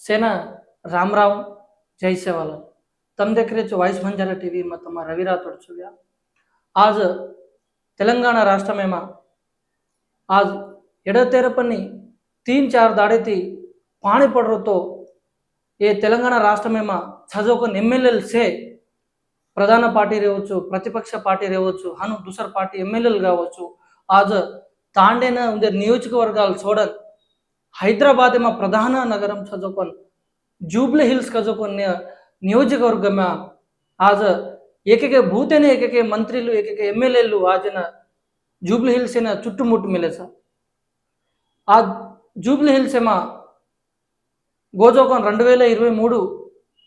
સેના રામ રામ જય સેવાલાલ તમે દેખ રહે છો વાઇસ બંજારા ટીવીમાં તમારા રવિ રાઠોડ છું આજ తెలంగాణ రాష్ట్రమేమా. ఆ ఎడతెరపని తీన్ చారు దాడితి పాణిపడరుతో ఏ తెలంగాణ రాష్ట్రమేమా చదువుకొని ఎమ్మెల్యేలసే ప్రధాన పార్టీ రేవచ్చు ప్రతిపక్ష పార్టీ రేవచ్చు హను దుసర్ పార్టీ ఎమ్మెల్యేలు కావచ్చు. ఆజ్ తాండైన ఉండే నియోజకవర్గాలు చూడదు હૈદરાબાદમાં પ્રધાન નગરમ છજોકોન ಜೂಬ್ಲಿ ಹಿಲ್ಸ್ ಕಜೋಕೊನ್ನ ನಿಯೋಜಕವರ್ಗಮ ಆಜ ಏಕೆಗೆ ಭೂತೇನೆ ಏಕೆಗೆ ಮಂತ್ರಿಲು ಏಕೆಗೆ ಎಮ್ ಎಲ್ ಎಲು ಆಜನ ಜೂಬ್ಲಿ ಹಿಲ್ಸಿನ ಚುಟ್ಟುಮುಟ್ಟು ಮೇಲೆ ಸರ್ ఆ జూబ్లీ హిల్స్ ఏమా గోజోకం రెండు వేల ఇరవై మూడు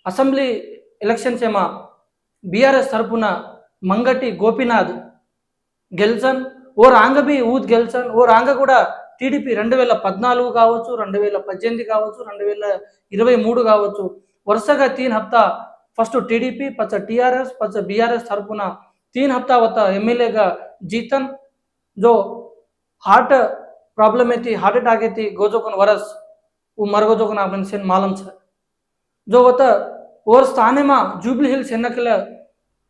అసెంబ్లీ ఎలక్షన్స్ ఏమా బీఆర్ఎస్ తరపున మంగటి గోపీనాథ్ గెలిచాన్ ఓ రాంగ బి ఊద్ గెలిచాన్ ఓ రాంగ కూడా టీడీపీ రెండు వేల పద్నాలుగు కావచ్చు రెండు వేల పద్దెనిమిది కావచ్చు రెండు వేల ఇరవై మూడు కావచ్చు వరుసగా తీన్ హప్తా ఫస్ట్ టీడీపీ పచ్చ టీఆర్ఎస్ పచ్చ బీఆర్ఎస్ తరపున తీన్ హప్తా వత ఎమ్మెల్యేగా జీతన్ जो हार्ट प्रॉब्लम थी हार्ट अटैक थी गोजोकन वरस वो मरगो जोकन आपन सेन मालूम छ जो होता और स्थाने में जुबली हिल्स ఎన్నికల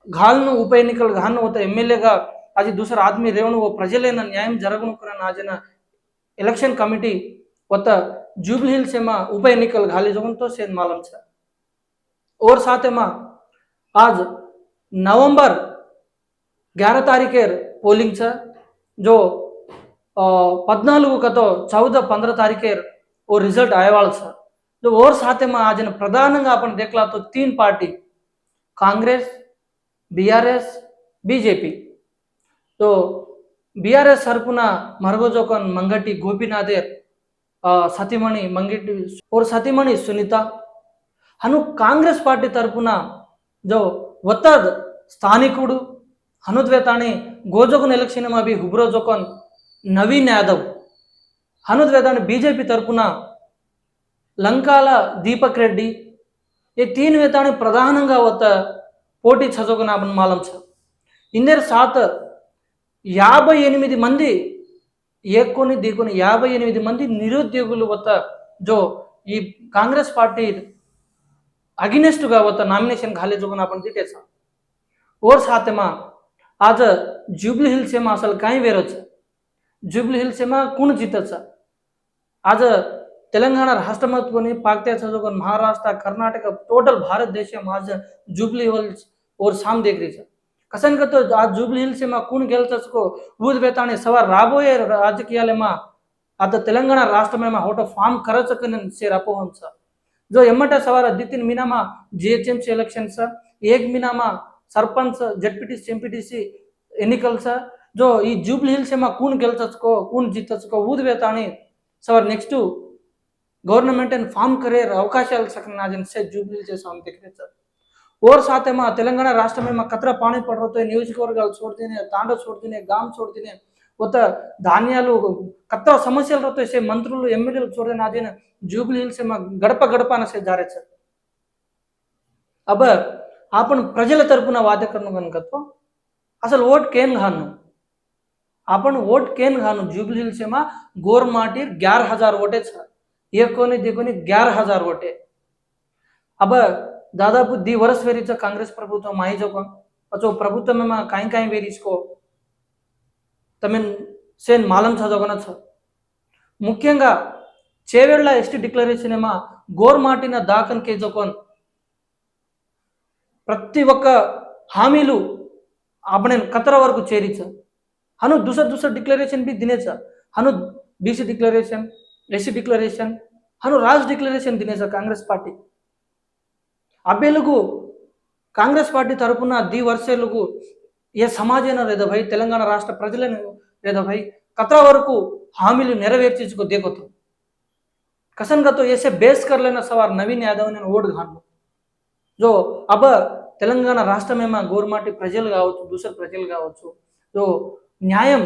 ఘాల్ను ఉప ఎన్నికలు ఘాల్ను होता ఎమ్మెల్యేగా అది दूसरा आदमी రేవను ఓ ప్రజలైన న్యాయం జరగనుకున్న నాజన ಎಲೆಕ್ಷನ್ ಕಮಿಟಿ ಒತ್ತ ಜೂಬ್ಲಿ ಹಿಲ್ಸ್ એમાં ಉಪ ಎನ್ನಿಕಲ್ ಗಾಲಿ ಜಗಂತೋ ಸೇನ್ ಮಾಲಮ್ ಛ ઓર સાથે માં આજ નવેમ્બર 11 તારીખે પોલિંગ છે જો 14 కతో 14 15 તારીખે ఓ రిజల్ట్ ఆయవాళ్ళు సార్ ఓర్ సాతేమా ఆజన ప్రధానంగా అప్పుడు దేక్లాతో తీన్ party Congress BRS BJP so BRS తరపున మరగజోకన్ మంగటి గోపినాథే సతీమణి మంగటి ఓర్ సతీమణి సునీత అను కాంగ్రెస్ పార్టీ తరపున జో ఒత్తాద్ స్థానికుడు హనుద్వేతాని గోజోకన్ ఎలక్షన్ అభి హుబ్రోజోకన్ నవీన్ యాదవ్ హనుద్వేతాని బీజేపీ తరపున లంకాల దీపక్ రెడ్డి ఈ తీన్ వేతాని ప్రధానంగా ఒత్త పోటీ చదువుకున్న మాలం సార్ ఇందరు సాత్ యాభై ఎనిమిది మంది ఏకొని मंदिर निरुद्योग जो మంది पार्टी వద్ద జో ఈ కాంగ్రెస్ పార్టీ అగినెస్ట్గా వద్ద నామినేషన్ आज जुबली हिल असल काहीँ वेरो जुबली जुब्ली हिल्सेमा कुन जित्दछ आज तेलंगाना राष्ट्र मत को जो महाराष्ट्र, कर्नाटक, टोटल भारत देशमा आज जुबली हिल्स और साम देख्दैछ કસનગતો આ జూబ్లీ హిల్స్ એમાં કોણ గెలుచసుకో ఊదిబెత్తానే સવાર రాబోయే రాజకీయాలేమా అత తెలంగాణ రాష్ట్రం ఏమో అవుట్ ఆఫ్ ఫామ్ కరచకని సేర్ అపోహం సార్ જો ఎమ్మట సవార దితిన్ మినామా జిహెచ్ఎంసీ ఎలక్షన్ సార్ ఏక్ మినామా సర్పంచ్ జడ్పీటీసీ ఎంపీటీసీ ఎన్నికలు సార్ జో ఈ జూబ్లీ హిల్స్ ఏమో కూన్ గెలుచచ్చుకో కూన్ జీతచ్చుకో ఊదివేత అని sir next government and form కరే అవకాశాలు సకన్ నాజన్ సే జూబ్లీ హిల్స్ సార్ और साथ में तेलंगाना राष्ट्र में కత్ర పానీ పడరతో నియోజకవర్గాలు చూడితేనే తాండ చూడితేనే గాం చూడితేనే కొత్త ధాన్యాలు కొత్త సమస్యలతో సే మంత్రులు ఎమ్మెల్యేలు చూడని నాదేన జూబ్లీ హిల్స్ గడప గడపన సే జారే సార్. అబ్బ ఆపణ ప్రజల తరపున వాదకరణం కనుకత్వం అసలు ఓట్ కేన్ గాను ఆపణ ఓట్ కేన్ గాను జూబ్లీ హిల్స్ ఏమా గోర్ మాటీర్ గ్యార్ హజార్ ఓటే సార్. ఏ కోని దిగుని గ్యార్ హజార్ ఓటే. అబ్బ దాదాపు ది వరస్ వేరిచ్చో కాంగ్రెస్ ప్రభుత్వం మాయజోకం పచో ప్రభుత్వమే కాయం కాయి వేరీచుకో તમે సేన్ మాలం చదవగన ముఖ్యంగా చేవేళ్ళ ఎస్టీ డిక్లరేషన్ ఏమా గోర్ మాటిన దాకన్ కేజోకోన్ ప్రతి ఒక్క హామీలు అప్పుడు కతర వరకు చేరించా అను దుస దుస డిక్లరేషన్ బి దినేచా అను బీసీ డిక్లరేషన్ ఎస్సీ డిక్లరేషన్ అను రాజ్ డిక్లరేషన్ దినేచా కాంగ్రెస్ పార్టీ. అబ్బేలుగు కాంగ్రెస్ పార్టీ తరపున ది వర్షేలుగు ఏ సమాజైనా లేదా భయ్ తెలంగాణ రాష్ట్ర ప్రజలను లేదా భయ్ కతరా వరకు హామీలు నెరవేర్చుకో దేకొతు కసన్ గతో ऐसे बेस कर लेना सवार नवीन यादव ने वोट घालू जो अब తెలంగాణ రాష్ట్రమేమా గోర్మాటి ప్రజలు కావచ్చు దూసర ప్రజలు కావచ్చు సో న్యాయం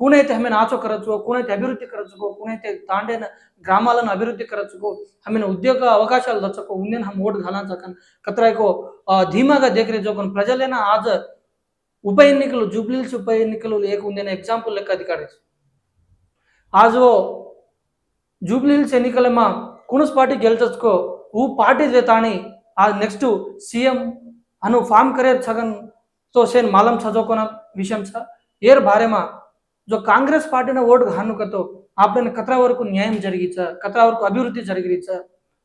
કોને તે હમે નાચો કરજો કોને તે અભિવૃદ્ಧಿ કરજો કોને તે તાંડેન ગ્રામાલન અભિવૃದ್ಧಿ કરજો હમે ઉદ્યોગ అవకాశాలు దచ్చకో ఉందని హమ్ ఓటు ఘాలించకన్ కత్రాయికో ధీమాగా దేఖరే జోకన్ ప్రజలేనా ఆజ్ ఉప ఎన్నికలు జూబ్లీల్స్ ఉప ఎన్నికలు లేక ఉందని ఎగ్జాంపుల్ లెక్క అధికారేసి ఆజ్ ఓ జూబ్లీల్స్ ఎన్నికలమా కునుస్ పార్టీ గెలిచచ్చుకో ఊ పార్టీ జేతాని ఆ నెక్స్ట్ సీఎం అను ఫామ్ కరే సగన్ તો સેન માલમ છજો કોના વિષમ છ એર બારેમાં जो कांग्रेस पार्टी ने वोट घालणुकतो આપણને કતરા વરકુ ન્યાય జరిగి છે કતરા વરકુ અભિવૃદ્ધિ జరిగి છે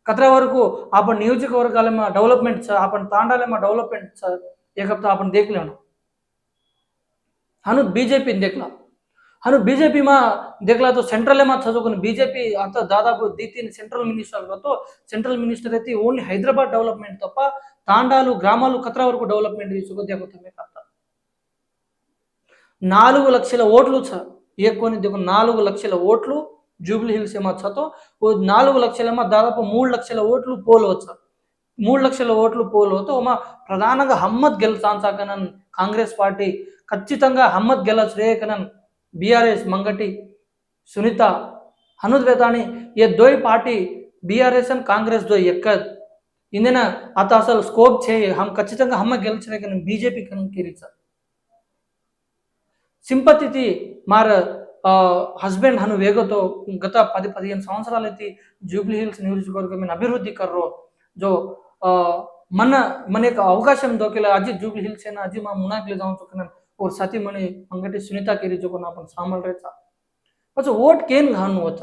કતરા વરકુ આપણ નિયોજકવર્ગાલમાં ડેવલપમેન્ટ છે આપણ તાંડાલેમાં ડેવલપમેન્ટ છે એકપતા આપણ દેખ લેણો હનુ બીજેપી દેખલા હનુ બીજેપીમાં દેખલા તો સેન્ટ્રલેમાં થજો કોને બીજેપી અંત దాదాపు દીતીન సెంట్రల్ మినిస్టర్ હતો సెంట్రల్ మినిస్టర్ అయితే ఓన్లీ హైదరాబాద్ డెవలప్మెంట్ తప్ప తాండాలు గ్రామాలు కతరా వరకు డెవలప్మెంట్ తీసుకొద్దేకపోతే మేక నాలుగు లక్షల ఓట్లు ఎక్కువని దిగు నాలుగు లక్షల ఓట్లు జూబ్లీ హిల్స్ ఏమొచ్చాతో ఓ నాలుగు లక్షల ఏమో దాదాపు మూడు లక్షల ఓట్లు పోలు వచ్చా మూడు లక్షల ఓట్లు పోలుతో ఒక ప్రధానంగా హమ్మద్ గెలుస్తాను కాంగ్రెస్ పార్టీ ఖచ్చితంగా హమ్మద్ గెల శ్రేయకనన్ బీఆర్ఎస్ మంగటి సునీత హనుద్వేతాని ఏ దోయ్ పార్టీ బీఆర్ఎస్ అండ్ కాంగ్రెస్ దోయ్ ఎక్కద్. ఇందున అత అసలు స్కోప్ చేయి హమ్ ఖచ్చితంగా హమ్మ గెలిచిన బీజేపీ కనుక సార్ సింపతితి మార్ హస్బెండ్ హను వేగతో గత పది పదిహేను సంవత్సరాలైతే జూబ్లీ హిల్స్ నియోజకవర్గం అభివృద్ధి కర్రో జో మన మనకు అవకాశం దొరికిల అజీ జూబ్లీ హిల్స్ అయినా అజీ మా మునాకిలు జాం చుకున్నాను और साथी मने अंगटे सुनीता केरी जो कोना अपन सामल रहता પછી વોટ કેન ઘાનું હોત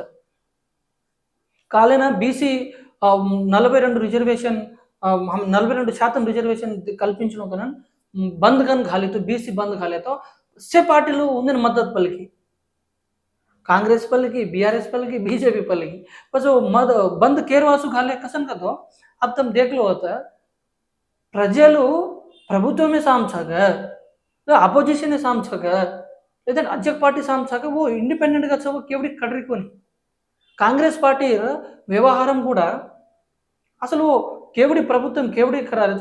કાલેના బీసీ నలభై రెండు రిజర్వేషన్ నలభై రెండు శాతం రిజర్వేషన్ కల్పించడం కన్నా బంద్ కన్ ఖాళీతో బీసీ బంద్ ఖాళీతో సే పార్టీలు ఉందని మద్దతు పల్లికి కాంగ్రెస్ పల్లికి బీఆర్ఎస్ పల్లికి బీజేపీ పల్లికి కొంచెం మద బంద్ बस కాలే मद కదా అర్థం खाले అవుతా ప్రజలు ప్రభుత్వమే సాంసాక అపోజిషన్ సాంసాక లేదంటే అధ్యక్ష పార్టీ సాంసాక ఓ ఇండిపెండెంట్గా చదువు కేవడి కడరికొని కాంగ్రెస్ పార్టీ వ్యవహారం కూడా అసలు కేవడి ప్రభుత్వం కేవడి ఖరారు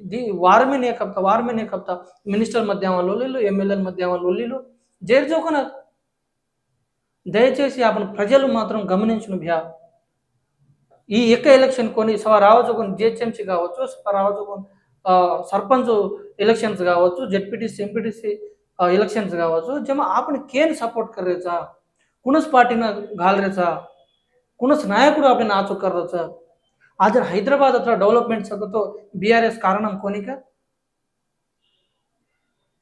ది వారం में नहीं कब था वार में नहीं कब था మినిస్టర్ మధ్యాహ్నం లొల్లిలు ఎమ్మెల్యేల మధ్యాహ్నం లొల్లిలు జేర్జోకున దయచేసి యాపన ప్రజలు మాత్రం గమనించిన భ్యా. ఈ ఎక్క ఎలక్షన్ కొని సవ రావచ్చు కొన్ని జిహెచ్ఎంసీ కావచ్చు రావచ్చు కొన్ని సర్పంచ్ ఎలక్షన్స్ కావచ్చు జెడ్పీటీసీ ఎంపీటీసీ ఎలక్షన్స్ కావచ్చు జమ ఆపని కేన్ సపోర్ట్ కర్రేచా कुणच पार्टीनं घालरायचा कुणच नायकूड आपण नाचूक करायचा आज Hyderabad हत्र development सगतो B R S कारणं कोणी का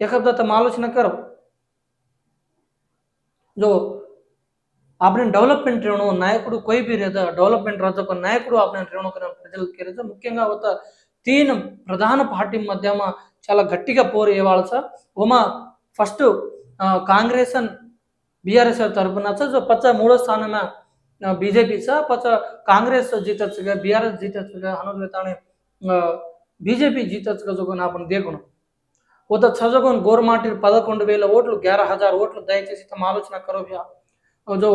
एखादा तर आलोचना कर जो आपण డెవలప్మెంట్ రేణు నాయకుడు कोई भी रहता డెవలప్మెంట్ రాజు ఒక నాయకుడు आपण రేణు ప్రజలు కేరేది ముఖ్యంగా ఒక తీన్ ప్రధాన పార్టీ మధ్య చాలా గట్టిగా పోరు ఇవ్వాలి సార్ ఉమా फर्स्ट काँग्रेस आणि बी आर एस तर्फुनाचा जो पचा ಬಿಜೆಪಿ ಸಹ ಪಚ ಕಾಂಗ್ರೆಸ್ ಜೀತಚ್ಗ ಬಿಆರ್ಎಸ್ ಜೀತಚ್ಗ ಹನ್ನೊಂದು ತಾಣೆ బీజేపీ జీతచ్చుగా జోగునాపను దేకును ఒక చజగోన్ గోర్మాటిర్ పదకొండు వేల ఓట్లు గ్యారహ హజార్ ఓట్లు దయచేసి తమ ఆలోచన కరో జో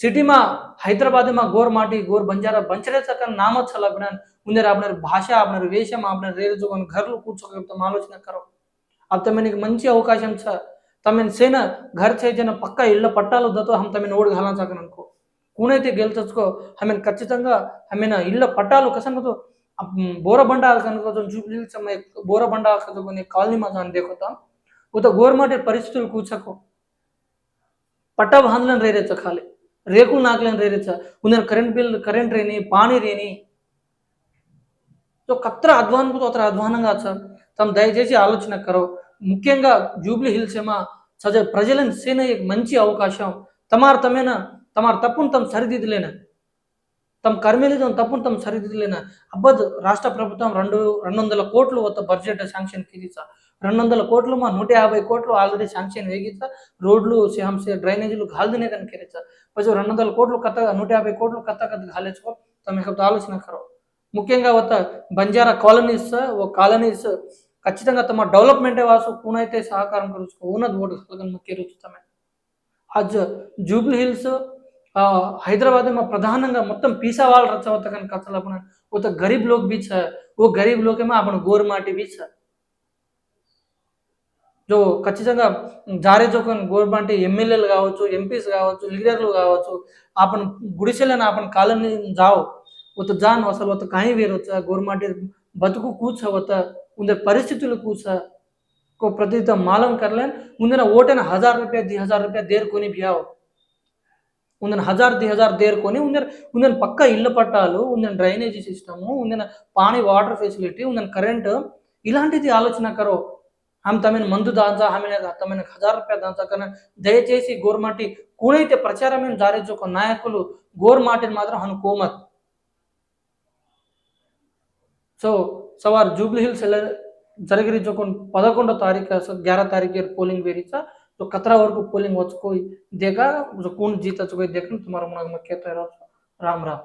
సిటీమా హైదరాబాద్మా గోర్మాటి గోర్ బంజారా బంచరే చక్క నామచ్చ లగ్నాన్ ముందే ఆపినారు భాష ఆపినారు వేషం ఆపినారు రేరు జోగోన్ ఘర్లు కూర్చోక తమ ఆలోచన కరో అబ్ తమకి మంచి అవకాశం చ తమన్ సేన ఘర్ చేసిన పక్క ఇళ్ళ పట్టాలు దతో హం తమని ఓడి ఘాలా చక్కననుకో కూనైతే గెలుచుకో ఆమెను ఖచ్చితంగా ఆమె ఇళ్ళ పట్టాలు కసంగతో బోరబండాల కనుక జూబ్లీ బోరబండాల కనుకొని కాలనీ మాత్రం దేకొతా ఒక గోరుమాటే పరిస్థితులు కూర్చకో. పట్టభాంధులను రేరేచ్చ ఖాళీ. రేకులు నాకులను రేరేచ్చ ఉందని కరెంట్ బిల్ కరెంట్ రేని పానీ రేని. సో కత్ర అధ్వానంతో అతర అధ్వానంగా తమ దయచేసి ఆలోచన కరో. ముఖ్యంగా జూబ్లీ హిల్స్ ఏమా ప్రజలను సేన మంచి అవకాశం. తమార్థమైన ತಮ್ಮ తప్పును తమ సరిదిద్దులేన? తమ కర్మీలు తప్పును సరిదిద్దులేన? అబ్బద్ రాష్ట్ర ప్రభుత్వం రెండు రెండు వందల కోట్లు ఒక బడ్జెట్ శాంక్షన్ కిదిసా రెండు వందల కోట్లు మా నూట యాభై కోట్లు ఆల్రెడీ శాంక్షన్ వేగిస్తా రోడ్లు సిహంస డ్రైనేజీలు గాల్దినే కనుక కేరిస్తా పచ్చి రెండు వందల కోట్లు కథ నూట యాభై కోట్లు కత్త కథ గాలేసుకో తమ యొక్క ఆలోచన కరో. ముఖ్యంగా ఒక బంజారా కాలనీస్ ఓ కాలనీస్ ఖచ్చితంగా తమ డెవలప్మెంటే వాసు కూనైతే సహకారం కలుసుకో ఉన్నది ఓటు కలగని ముఖ్య రుచుతామే అజ్ జూబ్లీ హిల్స్ हैदराबाद में प्रधान మొత్తం పీసావాళ్ళ రచవత కానీ కథలు అప్పుడు ఒక గరీబ్ లోక్ బీచ్ ఓ గరీబ్ वो गरीब लोग में अपन गोरमाटी ఖచ్చితంగా జారే జోకన్ గోర్మాటి ఎమ్మెల్యేలు కావచ్చు ఎంపీస్ కావచ్చు లీడర్లు కావచ్చు అప్పుడు గుడిసెలను అప్పుడు కాలనీ జావు. ఒక జాన్ అసలు ఒక కాయి వేరు వచ్చా గోర్మాటి బతుకు కూచ ఒక ఉండే పరిస్థితులు కూచ. ప్రతి మాలం मालूम कर ఓటైన హజార్ రూపాయ ది హజార్ రూపాయ దేరుకొని బియావు. ఉందని హజార్ది హజార్ దేరుకొని ఉందని ఉందని పక్క ఇళ్ళ పట్టాలు ఉందని డ్రైనేజీ సిస్టము ఉందని పాని వాటర్ ఫెసిలిటీ ఉందని కరెంట్ ఇలాంటిది ఆలోచన కరో. ఆమె తమైన మందు దాంచా ఆమె తమైన హజార్ రూపాయలు దాంచా కానీ దయచేసి గోర్మాటి కూడైతే ప్రచారమేం ఒక నాయకులు గోర్మాటిని మాత్రం అనుకోమత్ సో సవార్ జూబ్లీ హిల్స్ జరిగిరి పదకొండో తారీఖు గ్యారా తారీఖు పోలింగ్ వేరిచ్చా तो कतरावरको पोलिङ कोई देगा जो कौन जीता जित देखना तुम्हारा तुम्हारो कहता है? राम राम।